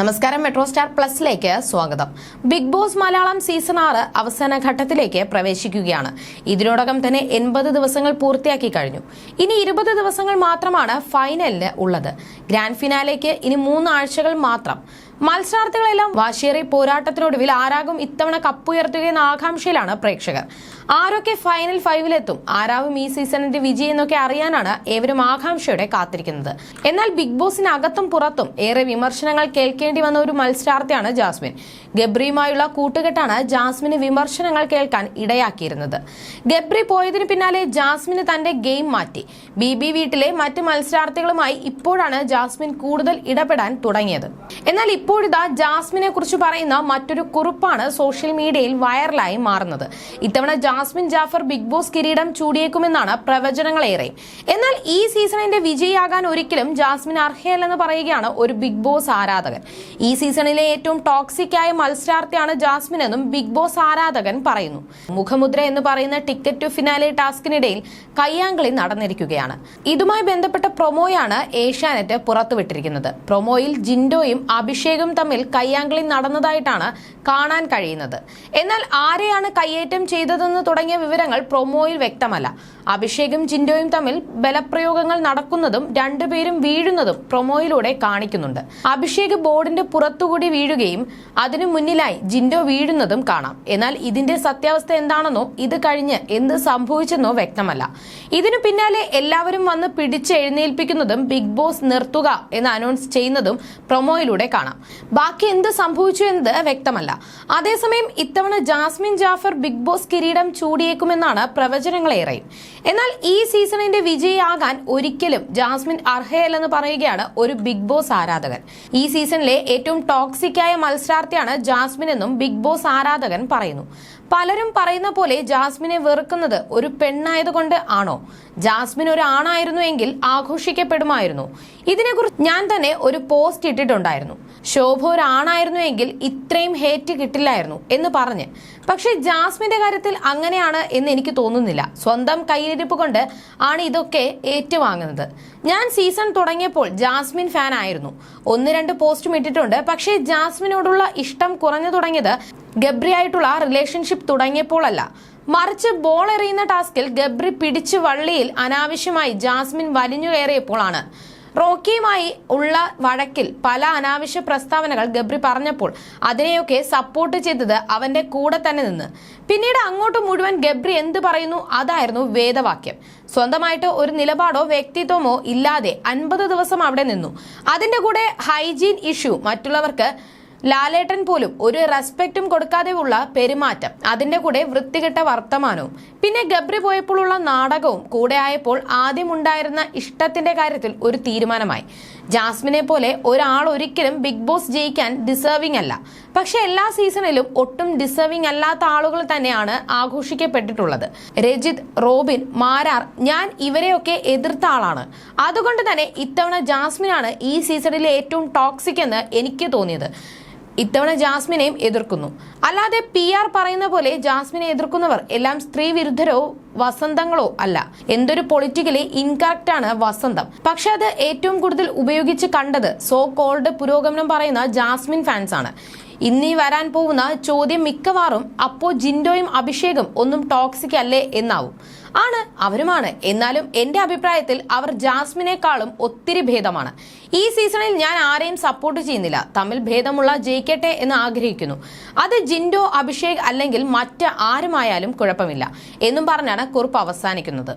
നമസ്കാരം metro star പ്ലസിലേക്ക് സ്വാഗതം. Big boss Malayalam season ആറ് അവസാന ഘട്ടത്തിലേക്ക് പ്രവേശിക്കുകയാണ്. ഇതിനോടകം തന്നെ എൺപത് ദിവസങ്ങൾ പൂർത്തിയാക്കി കഴിഞ്ഞു. ഇനി ഇരുപത് ദിവസങ്ങൾ മാത്രമാണ് ഫൈനലിന് ഉള്ളത്. ഗ്രാൻഡ് ഫിനാലേക്ക് ഇനി മൂന്ന് ആഴ്ചകൾ മാത്രം. മത്സരാർത്ഥികളെല്ലാം വാശിയേറി പോരാട്ടത്തിനൊടുവിൽ ആരാകും ഇത്തവണ കപ്പുയർത്തുകയെന്ന ആകാംക്ഷയിലാണ് പ്രേക്ഷകർ. ആരൊക്കെ ഫൈനൽ ഫൈവിലെത്തും ആരാവും ഈ സീസണിന്റെ വിജയം എന്നൊക്കെ അറിയാനാണ് ഏവരും ആകാംക്ഷയോടെ കാത്തിരിക്കുന്നത്. എന്നാൽ ബിഗ് ബോസിനകത്തും പുറത്തും ഏറെ വിമർശനങ്ങൾ കേൾക്കേണ്ടി വന്ന ഒരു മത്സരാർത്ഥിയാണ് ജാസ്മിൻ. ഗബ്രിയുമായുള്ള കൂട്ടുകെട്ടാണ് ജാസ്മിന് വിമർശനങ്ങൾ കേൾക്കാൻ ഇടയാക്കിയിരുന്നത്. ഗബ്രി പോയതിനു പിന്നാലെ ജാസ്മിന് തന്റെ ഗെയിം മാറ്റി. ബി ബി വീട്ടിലെ മറ്റ് മത്സരാർത്ഥികളുമായി ഇപ്പോഴാണ് ജാസ്മിൻ കൂടുതൽ ഇടപെടാൻ തുടങ്ങിയത്. എന്നാൽ ഇപ്പോഴിതാ ജാസ്മിനെ കുറിച്ച് പറയുന്ന മറ്റൊരു കുറിപ്പാണ് സോഷ്യൽ മീഡിയയിൽ വൈറലായി മാറുന്നത്. ഇത്തവണ ജാസ്മിൻ ജാഫർ ബിഗ് ബോസ് കിരീടം ചൂടിയേക്കുമെന്നാണ് പ്രവചനങ്ങളേറെ. എന്നാൽ ഈ സീസണിന്റെ വിജയിയാകാൻ ഒരിക്കലും ജാസ്മിൻ അർഹയല്ലെന്ന് പറയുകയാണ് ഒരു ബിഗ് ബോസ് ആരാധകൻ. ഈ സീസണിലെ ഏറ്റവും ടോക്സിക് ആയ മത്സരാർത്ഥിയാണ് ജാസ്മിൻ എന്നും ബിഗ് ബോസ് ആരാധകൻ പറയുന്നു. മുഖമുദ്ര എന്ന് പറയുന്ന ടിക്കറ്റ് ടു ഫിനാലെ ടാസ്കിനിടയിൽ കയ്യാങ്കളി നടന്നിരിക്കുകയാണ്. ഇതുമായി ബന്ധപ്പെട്ട പ്രൊമോയാണ് ഏഷ്യാനെറ്റ് പുറത്തുവിട്ടിരിക്കുന്നത്. പ്രൊമോയിൽ ജിൻഡോയും അഭിഷേകും തമ്മിൽ കയ്യാങ്കളി നടന്നതായിട്ടാണ് കാണാൻ കഴിയുന്നത്. എന്നാൽ ആരെയാണ് കയ്യേറ്റം ചെയ്തതെന്ന് തുടങ്ങിയ വിവരങ്ങൾ പ്രൊമോയിൽ വ്യക്തമല്ല. അഭിഷേകും ജിൻഡോയും തമ്മിൽ ബലപ്രയോഗങ്ങൾ നടക്കുന്നതും രണ്ടുപേരും വീഴുന്നതും പ്രൊമോയിലൂടെ കാണിക്കുന്നുണ്ട്. അഭിഷേക് ബോർഡിന്റെ പുറത്തുകൂടി വീഴുകയും അതിനു മുന്നിലായി ജിൻഡോ വീഴുന്നതും കാണാം. എന്നാൽ ഇതിന്റെ സത്യാവസ്ഥ എന്താണെന്നോ ഇത് കഴിഞ്ഞ് എന്ത് സംഭവിച്ചെന്നോ വ്യക്തമല്ല. ഇതിനു പിന്നാലെ എല്ലാവരും വന്ന് പിടിച്ചെഴുന്നേൽപ്പിക്കുന്നതും ബിഗ് ബോസ് നിർത്തുക എന്ന് അനൗൺസ് ചെയ്യുന്നതും പ്രൊമോയിലൂടെ കാണാം. ബാക്കി എന്ത് സംഭവിച്ചു എന്നത് വ്യക്തമല്ല. അതേസമയം ഇത്തവണ ജാസ്മിൻ ജാഫർ ബിഗ് ബോസ് കിരീടം ചൂടിയേക്കുമെന്നാണ് പ്രവചനങ്ങളേറെയും. എന്നാൽ ഈ സീസണിന്റെ വിജയിയാകാൻ ഒരിക്കലും ജാസ്മിൻ അർഹയല്ലെന്ന് പറയുകയാണ് ഒരു ബിഗ് ബോസ് ആരാധകൻ. ഈ സീസണിലെ ഏറ്റവും ടോക്സിക്കായ മത്സരാർത്ഥിയാണ് ജാസ്മിൻ എന്നും ബിഗ് ബോസ് ആരാധകൻ പറയുന്നു. പലരും പറയുന്ന പോലെ ജാസ്മിനെ വെറുക്കുന്നത് ഒരു പെണ്ണായതുകൊണ്ട് ആണോ? ജാസ്മിൻ ഒരു ആണായിരുന്നു എങ്കിൽ ആഘോഷിക്കപ്പെടുമായിരുന്നു. ഇതിനെക്കുറിച്ച് ഞാൻ തന്നെ ഒരു പോസ്റ്റ് ഇട്ടിട്ടുണ്ടായിരുന്നു. ശോഭ ഒരു ആണായിരുന്നു എങ്കിൽ ഇത്രയും ഹേറ്റ് കിട്ടില്ലായിരുന്നു എന്ന് പറഞ്ഞ്. പക്ഷേ ജാസ്മിന്റെ കാര്യത്തിൽ അങ്ങനെയാണ് എന്ന് എനിക്ക് തോന്നുന്നില്ല. സ്വന്തം കയ്യിലിരിപ്പ് കൊണ്ട് ആണ് ഇതൊക്കെ ഏറ്റുവാങ്ങുന്നത്. ഞാൻ സീസൺ തുടങ്ങിയപ്പോൾ ജാസ്മിൻ ഫാൻ ആയിരുന്നു ഒന്ന് രണ്ട് പോസ്റ്റും ഇട്ടിട്ടുണ്ട്. പക്ഷേ ജാസ്മിനോടുള്ള ഇഷ്ടം കുറഞ്ഞു തുടങ്ങിയത് ഗബ്രിയായിട്ടുള്ള റിലേഷൻഷിപ്പ് തുടങ്ങിയപ്പോഴല്ല മറിച്ച് ബോൾ എറിയുന്ന ടാസ്കിൽ ഗബ്രി പിടിച്ച് വള്ളിയിൽ അനാവശ്യമായി ജാസ്മിൻ വലിഞ്ഞു കയറിയപ്പോഴാണ് റോക്കിയുമായി ഉള്ള വഴക്കിൽ പല അനാവശ്യ പ്രസ്താവനകൾ ഗബ്രി പറഞ്ഞപ്പോൾ അതിനെയൊക്കെ സപ്പോർട്ട് ചെയ്തത് അവന്റെ കൂടെ തന്നെ നിന്ന്. പിന്നീട് അങ്ങോട്ട് മുഴുവൻ ഗബ്രി എന്ത് പറയുന്നു? അതായിരുന്നു വേദവാക്യം. സ്വന്തമായിട്ട് ഒരു നിലപാടോ വ്യക്തിത്വമോ ഇല്ലാതെ അൻപത് ദിവസം അവിടെ നിന്നു. അതിന്റെ കൂടെ ഹൈജീൻ ഇഷ്യൂ മറ്റുള്ളവർക്ക് ലാലേട്ടൻ പോലും ഒരു റെസ്പെക്റ്റും കൊടുക്കാതെയുള്ള പെരുമാറ്റം. അതിന്റെ കൂടെ വൃത്തികെട്ട വർത്തമാനവും. പിന്നെ ഗബ്രി പോയപ്പോഴുള്ള നാടകവും കൂടെ ആയപ്പോൾ ആദ്യമുണ്ടായിരുന്ന ഇഷ്ടത്തിന്റെ കാര്യത്തിൽ ഒരു തീരുമാനമായി. ജാസ്മിനെ പോലെ ഒരാൾ ഒരിക്കലും ബിഗ് ബോസ് ജയിക്കാൻ ഡിസേർവിംഗ് അല്ല. പക്ഷെ എല്ലാ സീസണിലും ഒട്ടും ഡിസേർവിംഗ് അല്ലാത്ത ആളുകൾ തന്നെയാണ് ആഘോഷിക്കപ്പെട്ടിട്ടുള്ളത്. രജിത് റോബിൻ മാരാർ ഞാൻ ഇവരെയൊക്കെ എതിർത്ത ആളാണ്. അതുകൊണ്ട് തന്നെ ഇത്തവണ ജാസ്മിനാണ് ഈ സീസണിലെ ഏറ്റവും ടോക്സിക് എന്ന് എനിക്ക് തോന്നിയത്. ഇത്തവണ ജാസ്മിനെയും എതിർക്കുന്നു. അല്ലാതെ പി ആർ പറയുന്ന പോലെ ജാസ്മിനെ എതിർക്കുന്നവർ എല്ലാം സ്ത്രീ വിരുദ്ധരോ വസന്തങ്ങളോ അല്ല. എന്തൊരു പൊളിറ്റിക്കലി ഇൻകറക്റ്റ് ആണ് വസന്തം. പക്ഷെ അത് ഏറ്റവും കൂടുതൽ ഉപയോഗിച്ച് കണ്ടത് സോ കോൾഡ് പുരോഗമനം പറയുന്ന ജാസ്മിൻ ഫാൻസ് ആണ്. ഇന്നീ വരാൻ പോകുന്ന ചോദ്യം മിക്കവാറും അപ്പോ ജിൻഡോയും അഭിഷേകും ഒന്നും ടോക്സിക് അല്ലേ എന്നാവും. ആണ് അവരുമാണ്. എന്നാലും എന്റെ അഭിപ്രായത്തിൽ അവർ ജാസ്മിനേക്കാളും ഒത്തിരി ഭേദമാണ്. ഈ സീസണിൽ ഞാൻ ആരെയും സപ്പോർട്ട് ചെയ്യുന്നില്ല. തമ്മിൽ ഭേദമുള്ള ജയിക്കട്ടെ എന്ന് ആഗ്രഹിക്കുന്നു. അത് ജിൻഡോ അഭിഷേക് അല്ലെങ്കിൽ മറ്റ് ആരുമായാലും കുഴപ്പമില്ല. എന്നും പറഞ്ഞാണ് കുറിപ്പ് അവസാനിക്കുന്നത്.